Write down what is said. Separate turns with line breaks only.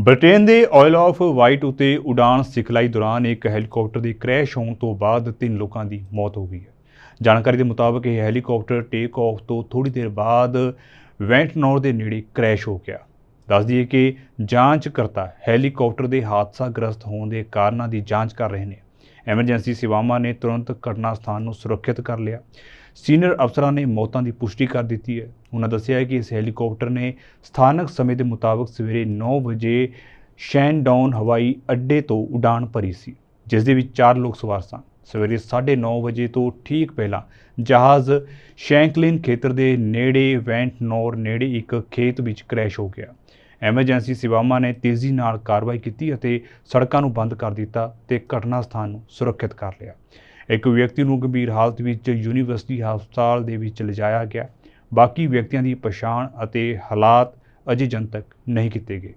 Britain ਦੇ oil off white ਉਤੇ ਉਡਾਨ ਸਿਖਲਾਈ ਦੌਰਾਨ ਇੱਕ ਹੈਲੀਕਾਪਟਰ ਦੀ ਕ੍ਰੈਸ਼ ਹੋਣ ਤੋਂ ਬਾਅਦ ਤਿੰਨ ਲੋਕਾਂ ਦੀ ਮੌਤ ਹੋ ਗਈ ਹੈ। ਜਾਣਕਾਰੀ ਦੇ ਮੁਤਾਬਕ ਇਹ ਹੈਲੀਕਾਪਟਰ ਟੇਕ ਆਫ ਤੋਂ ਥੋੜੀ ਦੇਰ ਬਾਅਦ ਵੈਂਟਨੋਰ ਦੇ ਨੇੜੇ ਕ੍ਰੈਸ਼ ਹੋ ਗਿਆ। ਦੱਸ ਦਈਏ ਕਿ ਜਾਂਚਕਰਤਾ ਹੈਲੀਕਾਪਟਰ ਦੇ ਹਾਦਸਾ ਗ੍ਰਸਤ ਹੋਣ ਦੇ ਕਾਰਨਾਂ ਦੀ ਜਾਂਚ ਕਰ ਰਹੇ ਨੇ। ਐਮਰਜੈਂਸੀ ਸੇਵਾਵਾਂ ਨੇ ਤੁਰੰਤ ਘਟਨਾ ਸਥਾਨ ਨੂੰ ਸੁਰੱਖਿਅਤ ਕਰ ਲਿਆ। ਸੀਨੀਅਰ ਅਫਸਰਾਂ ਨੇ ਮੌਤਾਂ ਦੀ ਪੁਸ਼ਟੀ ਕਰ ਦਿੱਤੀ ਹੈ। ਉਹਨਾਂ ਦੱਸਿਆ ਹੈ ਕਿ ਇਸ ਹੈਲੀਕਾਪਟਰ ਨੇ ਸਥਾਨਕ ਸਮੇਂ ਦੇ ਮੁਤਾਬਕ ਸਵੇਰੇ 9 ਵਜੇ ਸ਼ੈਨਡਾਊਨ ਹਵਾਈ ਅੱਡੇ ਤੋਂ ਉਡਾਨ ਭਰੀ ਸੀ, ਜਿਸ ਦੇ ਵਿੱਚ 4 ਲੋਕ ਸਵਾਰ ਸਨ। ਸਵੇਰੇ 9:30 ਵਜੇ ਤੋਂ ਠੀਕ ਪਹਿਲਾਂ ਜਹਾਜ਼ ਸ਼ੈਂਕਲਿਨ ਖੇਤਰ ਦੇ ਨੇੜੇ ਵੈਂਟਨੋਰ ਨੇੜੇ ਇੱਕ ਖੇਤ ਵਿੱਚ ਕ੍ਰੈਸ਼ ਹੋ ਗਿਆ। ਐਮਰਜੈਂਸੀ ਸੇਵਾਵਾਂ ਨੇ ਤੇਜ਼ੀ ਨਾਲ ਕਾਰਵਾਈ ਕੀਤੀ ਅਤੇ ਸੜਕਾਂ ਨੂੰ ਬੰਦ ਕਰ ਦਿੱਤਾ ਤੇ ਘਟਨਾ ਸਥਾਨ ਨੂੰ ਸੁਰੱਖਿਅਤ ਕਰ ਲਿਆ। ਇੱਕ ਵਿਅਕਤੀ ਨੂੰ ਗੰਭੀਰ ਹਾਲਤ ਵਿੱਚ ਯੂਨੀਵਰਸਿਟੀ ਹਸਪਤਾਲ ਦੇ ਵਿੱਚ ਲਿਜਾਇਆ ਗਿਆ। ਬਾਕੀ ਵਿਅਕਤੀਆਂ ਦੀ ਪਛਾਣ ਅਤੇ ਹਾਲਾਤ ਅਜੇ ਜਨਤਕ ਨਹੀਂ ਕੀਤੇ ਗਏ।